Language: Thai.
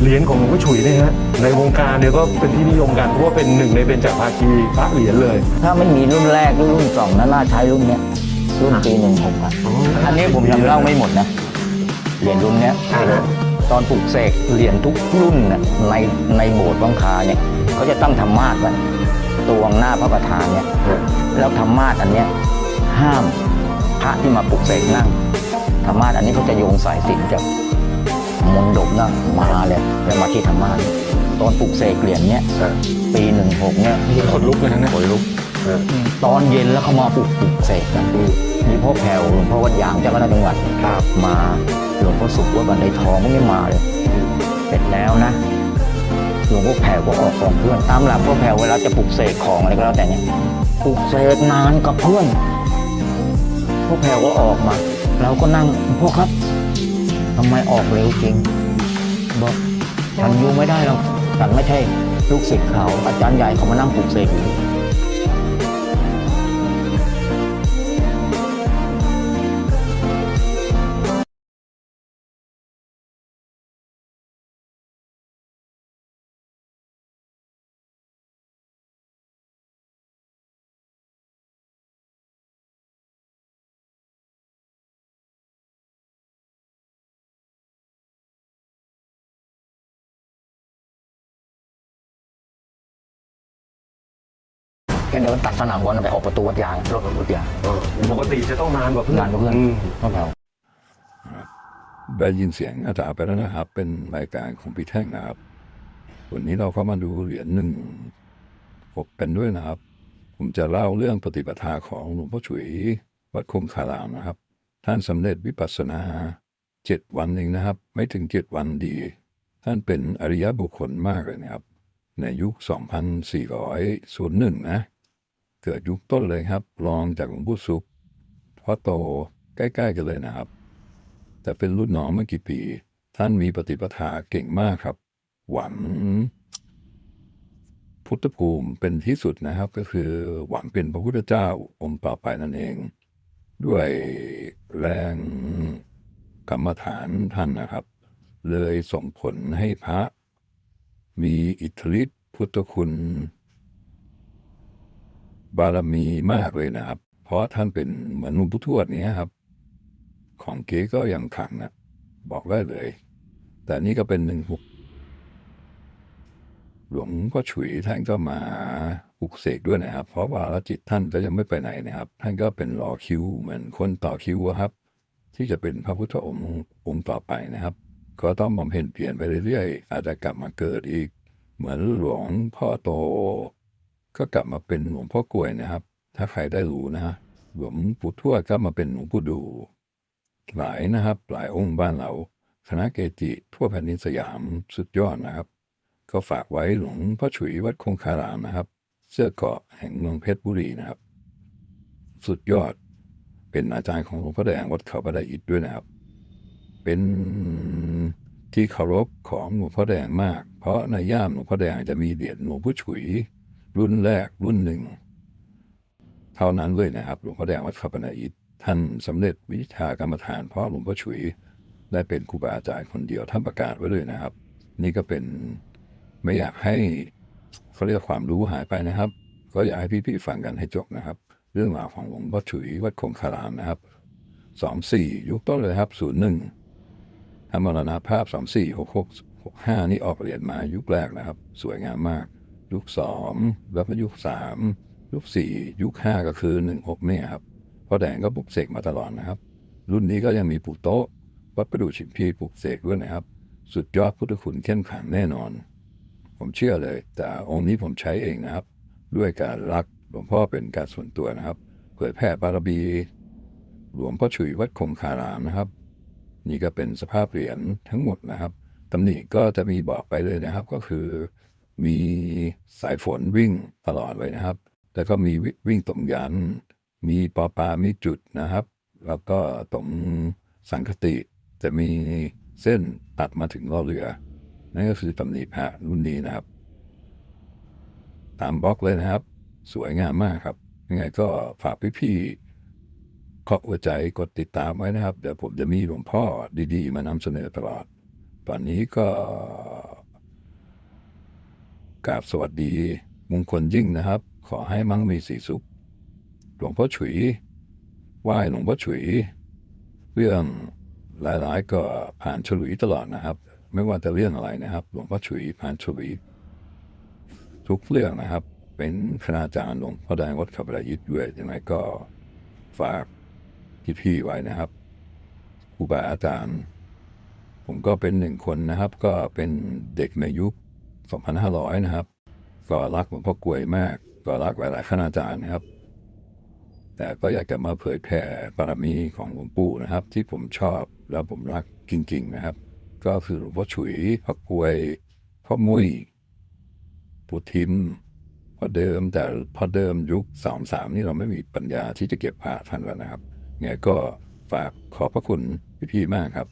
เหรียญของหลวงพ่อฉุยเนี่ยฮะในวงการเนี่ยก็เป็นที่นิยมกันเพราะว่าเป็นหนึ่งในเบญจภาคีพระเหรียญเลย ถ้าไม่มีรุ่นแรกหรือรุ่นสองนั้นน่าใช้รุ่นเนี้ยรุ่นปีหนึ่งหกอะอันนี้ผมยังเล่าไม่หมดนะเหรียญรุ่นเนี้ยอ่าฮะ ตอนปลูกเสกเหรียญทุกรุ่นน่ะในในโบสถ์วังคาเนี่ยเขาจะตั้งธรรมาสไว้ตวงหน้าพระประธานเนี่ยแล้วธรรมาสอันเนี้ยห้ามพระที่มาปลุกเสกนั่งธรรมาสอันนี้เขาจะโยงสายสิญจนจาก มนดบนั่งมาเลยแล้วมาที่ธรรมาสตอนปลุกเสกเหรียญเนี้ยอ่าปีหนึ่งหกเนี่ยนี่ขนลุกเลยนะเนี่ยขนลุกอ่าตอนเย็นแล้วเขามาปลุกปลุกเสกกันมีพ่อแผ่วหลวงพ่อวัดยางเจ้าคณะจังหวัดครับมาหลวงพ่อสุขวัดบันไดทองก็ไม่มาเลยเสร็จแล้วนะหลวงพ่อแผ่วก็ออกของเพื่อนตามหลักพ่อแผ่วเวลาจะปลุกเสกของอะไรก็แล้วแต่เนี่ยปลุกเสกนานกับเพื่อนพ่อแผ่วก็ออกมาเราก็นั่งพ่อครับ ทำไมออกเร็วจริง บอกฉันอยู่ไม่ได้หรอกฉันไม่ใช่ลูกศิษย์เขาอาจารย์ใหญ่เขามานั่งปลุกเสกอยู่ เดินตัดสนามบอลไปออกประตูวัดยางรถวัดยางปกติจะต้องนานกว่าเพื่อนงานกับเพื่อนมพ่อแผ่วได้ยินเสียงอาจารย์ไปแล้วนะครับ เป็นรายการของพี่แท่งนะครับ วันนี้เราก็มาดูเหรียญหนึ่งหกเป็นด้วยนะครับ ผมจะเล่าเรื่องปฏิปทาของหลวงพ่อฉุย วัดคงคารามนะครับ ท่านสำเร็จวิปัสสนาเจ็ดวันเองนะครับ ไม่ถึงเจ็ดวันดี ท่านเป็นอริยบุคคลมากเลยนะครับ ในยุค 2401 นะ เกิดยุคต้นเลยครับรองจากหลวงพ่สุขพ่อโตใกล้ๆกันเลยนะครับ แต่เป็นรุ่นน้องไม่กี่ปี ท่านมีปฏิปทาเก่งมากครับ หวัง พุทธภูมิเป็นที่สุดนะครับ ก็คือหวังเป็นพระพุทธเจ้าองค์ต่อไปนั่นเอง ด้วยแรงกรรมฐานท่านนะครับ เลยส่งผลให้พระ มีอิทธิฤทธิพุทธคุณ บารมีมากเลยนะครับ เพราะท่านเป็นเหมือนหลวงพุททวดเนี้ยครับ ของเก๋ก็ยังขังนะบอกได้เลย แต่นี่ก็เป็นหนึ่งหุกหลวงพ่อฉุยท่านก็มาปลุกเสกด้วยนะครับ เพราะว่าละจิตท่านก็ยังไม่ไปไหนนะครับ ท่านก็เป็นรอคิวเหมือนคนต่อคิวครับ ที่จะเป็นพระพุทธองค์องค์ต่อไปนะครับ ก็ต้องบำเพ็ญเปลี่ยนไปเรื่อยๆอาจจะกลับมาเกิดอีก เหมือนหลวงพ่อโต ก็กลับมาเป็นหลวงพ่อกล้วยนะครับ ถ้าใครได้รู้นะฮะหลวงปู่ทวดก็มาเป็นหลวงปู่ดูหลายนะครับ หลายองค์บ้านเราคณะเกจิทั่วแผ่นดินสยามสุดยอดนะครับ ก็ฝากไว้หลวงพ่อฉุยวัดคงคารามนะครับ เสื้อเกาะแห่งเมืองเพชรบุรีนะครับ สุดยอดเป็นอาจารย์ของหลวงพ่อแดงวัดเขาบันไดอิฐด้วยนะครับ เป็นที่เคารพของหลวงพ่อแดงมาก เพราะในย่ามหลวงพ่อแดงจะมีเหรียญหลวงพ่อฉุย รุ่นแรกรุ่นหนึ่ง เท่านั้นเลยนะครับหลวงพ่อแดงวัดขาบันไดอิฐท่านสำเร็จวิชากรรมฐานเพราะหลวงพ่อฉุยได้เป็นครูบาอาจารย์คนเดียวท่านประกาศไว้เลยนะครับ นี่ก็เป็นไม่อยากให้เขาเรียกความรู้หายไปนะครับ ก็อยากให้พี่ๆฟังกันให้จบนะครับ เรื่องราวของหลวงพ่อฉุยวัดคงคารามนะครับสองสี่ยุคต้นเลยครับศูนย์หนึ่งทำมรณภาพสองสี่หกหกหกห้านี่ออกเหรียญมายุคแรกนะครับ สวยงามมาก ยุคสองแล้วก็ยุคสามยุคสี่ยุคห้าก็คือหนึ่งหกเนี่ยครับเพราะแดงก็ปลุกเสกมาตลอดนะครับ รุ่นนี้ก็ยังมีปู่โต๊ะวัดประดูชิมพีปลุกเสกด้วยนะครับ สุดยอดพุทธคุณเข้มขังแน่นอน ผมเชื่อเลย แต่องค์นี้ผมใช้เองนะครับ ด้วยการรักหลวงพ่อเป็นการส่วนตัวนะครับ เผยแผ่บารมีหลวงพ่อฉุยวัดคงคารามนะครับ นี่ก็เป็นสภาพเหรียญทั้งหมดนะครับตำหนิก็จะมีบอกไปเลยนะครับก็คือ มีสายฝนวิ่งตลอดเลยนะครับ แล้วก็มีวิ่งตรงยัน มีปอปามีจุดนะครับ แล้วก็ตรงสังคติจะมีเส้นตัดมาถึงล้อเรือ นั่นก็คือตำหนิพระรุ่นนี้นะครับ ตามบล็อกเลยนะครับ สวยงามมากครับ ยังไงก็ฝากพี่ๆเคาะหัวใจกดติดตามไว้นะครับ เดี๋ยวผมจะมีหลวงพ่อดีๆ มานำเสนอตลอด ตอนนี้ก็ กราบสวัสดี มงคลยิ่งนะครับ ขอให้มั่งมีสีสุข หลวงพ่อฉุยไหว้หลวงพ่อฉุย เรื่องหลายๆ ก็ผ่านฉลุยตลอดนะครับ ไม่ว่าจะเรื่องอะไรนะครับ หลวงพ่อฉุยผ่านฉลุย ทุกเรื่องนะครับ เป็นคณาจารย์หลวงพ่อแดงวัดขับระยิดด้วยยังไงก็ฝากพี่ๆไว้นะครับครูบาอาจารย์ผมก็เป็นหนึ่งคนนะครับ ก็เป็นเด็กในยุค 2500 นะครับก็รักหลวงพ่อกลวยมากก็รักหลายๆคณาจารย์นะครับ แต่ก็อยากจะมาเผยแผ่บารมีของหลวงปู่นะครับ ที่ผมชอบแล้วผมรักจริง ๆ นะครับ ก็คือหลวงพ่อฉุยพ่อกลวยพ่อมุ้ยปู่ทิมพ่อเดิมแต่พ่อเดิมยุคสามสามนี่เราไม่มีปัญญาที่จะเก็บพระท่านแล้วนะครับไงก็ฝากขอบพระคุณพี่ๆมากครับ